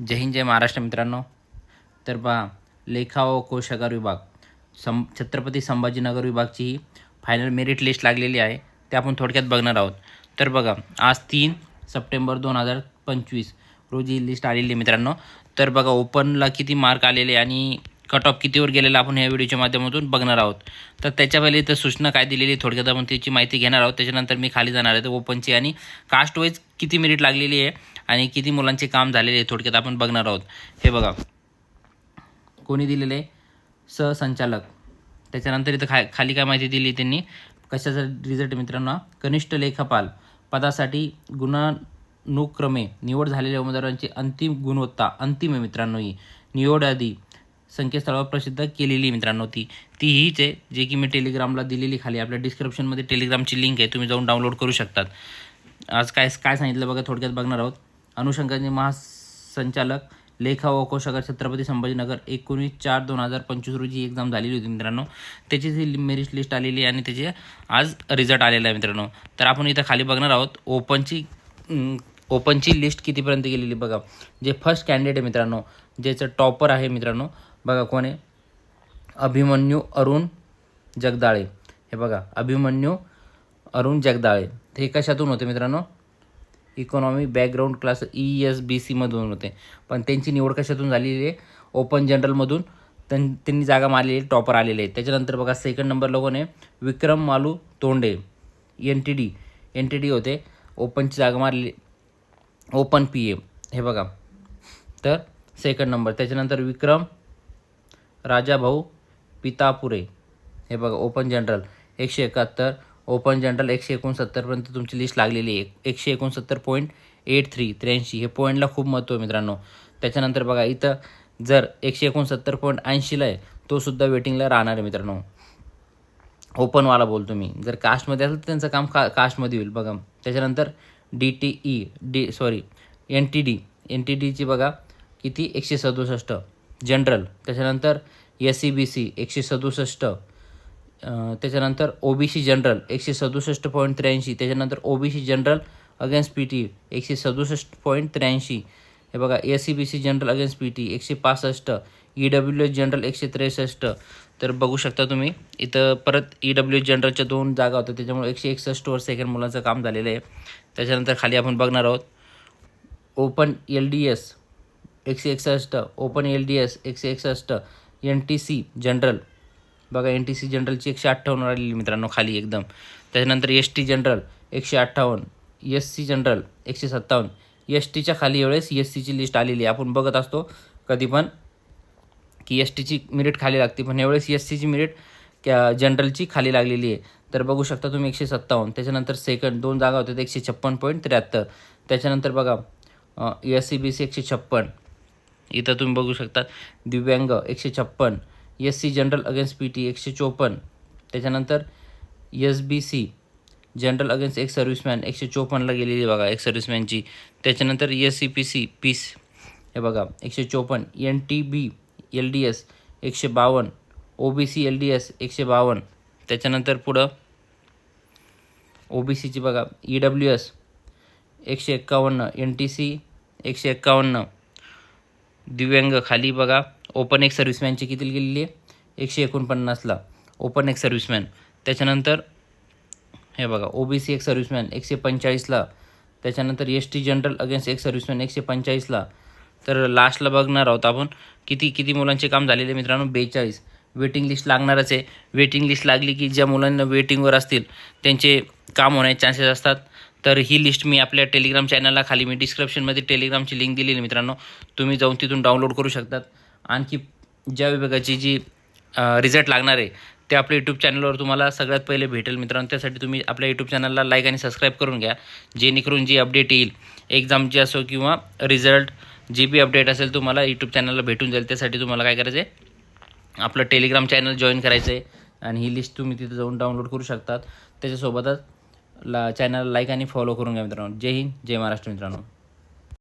जय हिंद जय महाराष्ट्र मित्रांनो. तर पहा लेखा व कोशागार विभाग सं छत्रपती संभाजीनगर विभागची ही फायनल मेरिट लिस्ट लागलेली आहे. ते आपण थोडक्यात बघणार आहोत. तर बघा आज तीन सप्टेंबर दोन हजार पंचवीस रोजी लिस्ट आलेली आहे मित्रांनो. तर बघा ओपनला किती मार्क आलेले आणि कट ऑफ कितीवर गेलेला आपण ह्या व्हिडिओच्या माध्यमातून बघणार आहोत. तर त्याच्या पहिले तर सूचना काय दिलेली आहे थोडक्यात आपण त्याची माहिती घेणार आहोत. त्याच्यानंतर मी खाली जाणार आहे. तर ओपनची आणि कास्ट वाईज किती मेरिट लागलेली आहे आणि किती मुलांचे काम झालेले आहे थोडक्यात आपण बघणार आहोत. हे बघा. कोणी दिलेले आहे? सहसंचालक. त्याच्यानंतर इथं खा खाली काय माहिती दिली त्यांनी? कशाचा रिझल्ट मित्रांनो? कनिष्ठ लेखापाल पदासाठी गुणानुक्रमे निवड झालेल्या उमेदवारांची अंतिम गुणवत्ता अंतिम आहे मित्रांनो ही. निवड आधी संकेतस्थळावर प्रसिद्ध केलेली मित्रांनो ती. ती हीच आहे जे की मी टेलिग्रामला दिलेली खाली. आपल्या डिस्क्रिप्शनमध्ये टेलिग्रामची लिंक आहे तुम्ही जाऊन डाउनलोड करू शकतात. आज काय काय सांगितलं बघा थोडक्यात बघणार आहोत. अनुषंगाचे महासंचालक लेखा व कोशागार छत्रपती संभाजीनगर एकोणीस चार दोन हजार पंचवीस रोजी एक्झाम झालेली होती मित्रांनो. त्याची जी मेरिट लिस्ट आलेली आहे आणि त्याचे आज रिझल्ट आलेला आहे मित्रांनो. तर आपण इथं खाली बघणार आहोत ओपनची ओपनची लिस्ट कितीपर्यंत गेलेली बघा. जे फर्स्ट कॅन्डिडेट आहे मित्रांनो ज्याचं टॉपर आहे मित्रांनो बघा कोण आहे? अभिमन्यू अरुण जगदाळे. हे बघा अभिमन्यू अरुण जगदाळे. हे कशातून होते मित्रांनो? Economy background class E S B सीमधून होते. पण त्यांची निवड कशातून झालेली आहे? ओपन जनरलमधून त्यां त्यांनी जागा मारलेली टॉपर आलेले आहेत. त्याच्यानंतर बघा सेकंड नंबरला कोण आहे? Vikram Malu Tonde N T D N T D होते. ओपनची जागा मारली. ओपन पी ए हे बघा. तर सेकंड नंबर त्याच्यानंतर विक्रम राजाभाऊ पितापुरे. हे बघा ओपन जनरल एकशे एकाहत्तर ओपन जनरल एकशे एकोणसत्तरपर्यंत तुमची लिस्ट लागलेली आहे. एकशे एकोणसत्तर पॉईंट एट थ्री त्र्याऐंशी. हे पॉईंटला खूप महत्त्व आहे मित्रांनो. त्याच्यानंतर बघा इथं जर एकशे एकोणसत्तर पॉईंट ऐंशीला आहे तो सुद्धा वेटिंगला राहणार आहे मित्रांनो. ओपनवाला बोलतो मी. जर कास्टमध्ये असेल तर त्यांचं काम का कास्टमध्ये होईल. बघा त्याच्यानंतर D T E D sorry N T D N T डीची बघा किती? एकशे सदुसष्ट. जनरल त्याच्यानंतर एस सी बी सी एकशे सदुसष्ट त्याच्यानंतर ओ बी सी जनरल एकशे सदुसष्ट पॉईंट त्र्याऐंशी त्याच्यानंतर O B C general against P T एकशे सदुसष्ट पॉईंट त्र्याऐंशी. हे बघा S C B C general against P T एकशे पासष्ट ई डब्ल्यू एस जनरल एकशे त्रेसष्ट. तर बघू शकता तुम्ही इथं परत ई डब्ल्यू एस जनरलच्या दोन जागा होत्या त्याच्यामुळे एकशे एकसष्टवर सेकंड मुलांचं काम झालेलं आहे. त्याच्यानंतर खाली आपण बघणार आहोत ओपन एल डी एस एकशे एकसष्ट ओपन एल डी एस एकशे एकसष्ट एन टी सी जनरल. बघा एन टी सी जनरलची एकशे अठ्ठावन्न आलेली मित्रांनो खाली एकदम. त्याच्यानंतर एस टी जनरल एकशे अठ्ठावन्न एस सी जनरल एकशे सत्तावन्न. एस टीच्या खाली वेळेस एस सीची लिस्ट आलेली आहे. आपण बघत असतो कधी पण की एस टीची मिरिट खाली लागते पण यावेळेस एस सीची मिरिट क्या जनरलची खाली लागलेली आहे. तर बघू शकता तुम्ही एकशे सत्तावन्न त्याच्यानंतर सेकंड दोन जागा होत्या एकशे छप्पन पॉईंट त्र्याहत्तर. त्याच्यानंतर बघा एस सी बी सी एकशे छप्पन. इथं तुम्ही बघू शकता. दिव्यांग एकशे छप्पन S C general against P T एकशे चोपन्न त्याच्यानंतर S B C general against ex serviceman एकशे चोपन्नला गेलेली बघा एक सर्व्हिसमॅनची त्याच्यानंतर एस सी पी सी पीस हे बघा एकशे चोपन्न. N T B L D S एकशे बावन्न. O B C L D S एकशे बावन्न. त्याच्यानंतर पुढं ओ बी सीची बघा ई डब्ल्यू एस एकशे एक्कावन्न. एन टी सी एकशे एक्कावन्न. दिव्यांग खाली बघा. ओपन एक सर्व्हिसमॅनची किती गेलेली आहे? एकशे एकोणपन्नासला. ओपन एक सर्व्हिसमॅन त्याच्यानंतर हे बघा ओ बी सी एक सर्व्हिसमॅन एकशे पंचेचाळीसला त्याच्यानंतर एस टी जनरल अगेन्स्ट एक सर्व्हिसमॅन एकशे पंचेचाळीसला तर लास्टला बघणार आहोत आपण. किती किती मुलांचे काम झालेले मित्रांनो? बेचाळीस. वेटिंग लिस्ट लागणारच आहे. वेटिंग लिस्ट लागली की ज्या मुलांना वेटिंगवर असतील त्यांचे काम होण्याचे चान्सेस असतात. तर ही लिस्ट मी आपल्या टेलिग्राम चॅनलला खाली मी डिस्क्रिप्शनमध्ये टेलिग्रामची लिंक दिलेली आहे मित्रांनो. तुम्ही जाऊन तिथून डाउनलोड करू शकतात. आणखी ज्या विभागाची जी रिझल्ट लागणार आहे ते आपल्या यूट्यूब चॅनलवर तुम्हाला सगळ्यात पहिले भेटेल मित्रांनो. त्यासाठी तुम्ही आपल्या यूट्यूब चॅनलला लाईक आणि सबस्क्राईब करून घ्या. जेणेकरून जी अपडेट येईल एक्झामची असो किंवा रिझल्ट जी बी अपडेट असेल तुम्हाला यूट्यूब चॅनलला भेटून जाईल. त्यासाठी तुम्हाला काय करायचं आहे आपलं टेलिग्राम चॅनल जॉईन करायचं आहे आणि ही लिस्ट तुम्ही तिथे जाऊन डाउनलोड करू शकतात. त्याच्यासोबतच ला चॅनल लाईक आणि फॉलो करून घ्या मित्रांनो जय हिंद जय महाराष्ट्र मित्रांनो